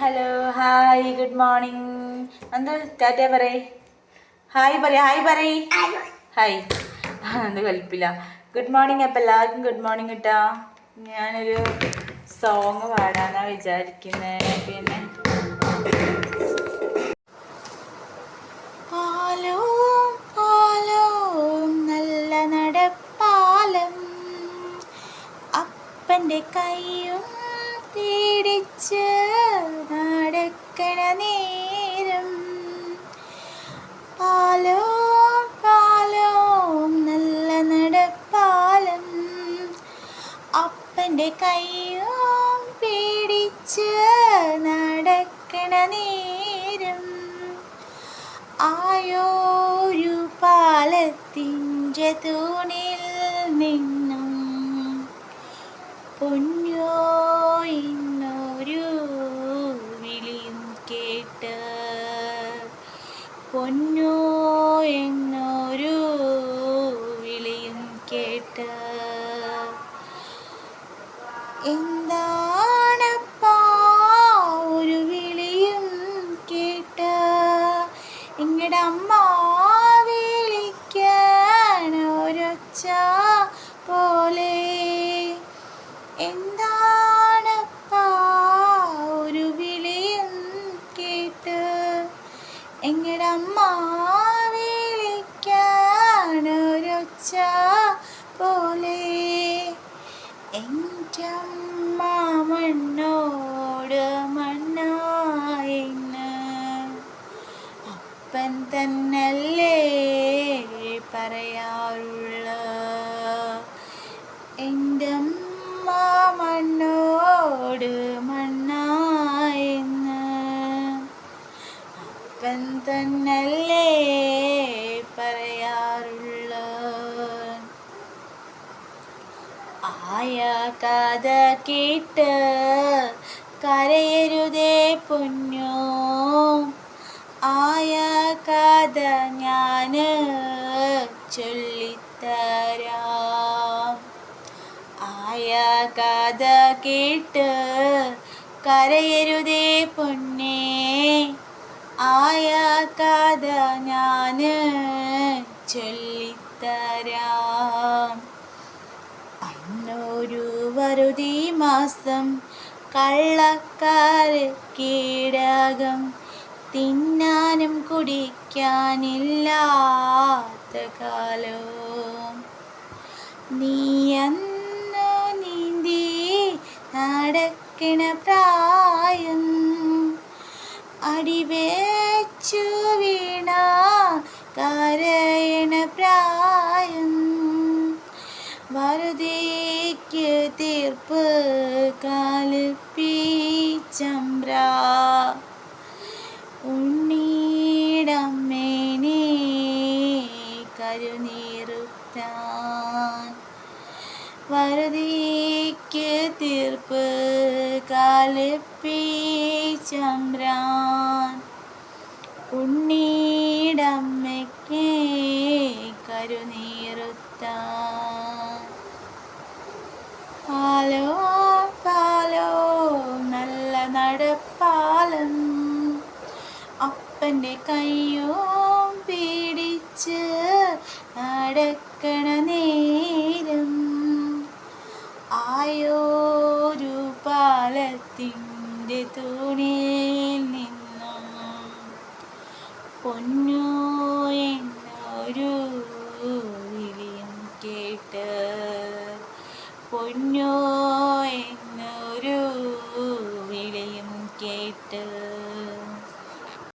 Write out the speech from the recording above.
Hello hi good morning എന്താ ടാറ്റ പറയേ? Hi പറയാ ഹായ് പറയ്. ഹായ് എന്ത് കൽപ്പില്ല ഗുഡ് മോർണിംഗ് അപ്പം എല്ലാവർക്കും ഗുഡ് മോർണിംഗ് കിട്ടാ ഞാനൊരു സോങ് പാടാനാ വിചാരിക്കുന്നത് പിന്നെ? നല്ല നടപ്പാലം. അപ്പന്റെ കൈയും പിടിച്ച് നടക്കണ നേരം. പാലോ പാലോ നല്ല നടപ്പാലം. അപ്പന്റെ കയ്യോ പിടിച്ച് നടക്കണ നേരം. ആയോരു പാലത്തിന്റെ തൂണിൽ നിന്നും പൊന്നോ എന്നൊരു വിളിയും കേട്ട് പൊന്നോ എന്നൊരു വിളിയും കേട്ട്. എന്താണപ്പാ ഒരു വിളിയും കേട്ട്? എങ്ങടെ അമ്മ ഒരൊച്ച പോലെ എന്റെ അമ്മ മണ്ണോട് മണ്ണായിന്ന്. അപ്പൻ തന്നല്ലേ പറയാറുള്ള. എന്റെ അമ്മ മണ്ണോട് മണ്ണായിന്ന്. അപ്പൻ തന്നല്ലേ ആയ കഥ കേട്ട് കരയരുതേ പൊന്നോ. ആയ കഥ ഞാൻ ചൊല്ലിത്തരാം. ആയ കഥ കേട്ട് കരയരുതേ പൊന്നേ. ആയ കഥ ഞാൻ ചൊല്ലിത്തരാം. വറുതി മാസം കള്ളക്കാര് കീടകം തിന്നാനും കുടിക്കാനില്ലാത്ത കാലവും. നീ അന്ന് നീന്തി നടക്കണ പ്രായം അടിവേച്ചു വീണ കരയണ പ്രായം. വറുതേക്ക് തീർപ്പ് കാലിപ്പീച്ചമ്പ്ര ഉണ്ണീടമ്മേനെ കരുനീറുത്താൻ വറുതേക്ക് തീർപ്പ് കാലിപ്പീച്ചമ്പ്രാൻ ഉണ്ണീടമ്മയ്ക്ക് കരുനീറുത്താൻ അപ്പന്റെ കയ്യോം പിടിച്ച് നടക്കണ നേരം. ആയോരു പാലത്തിന്റെ തുണിയിൽ നിന്നും പൊന്നു എന്നൊരു വിളിയും കേട്ട് പൊന്നു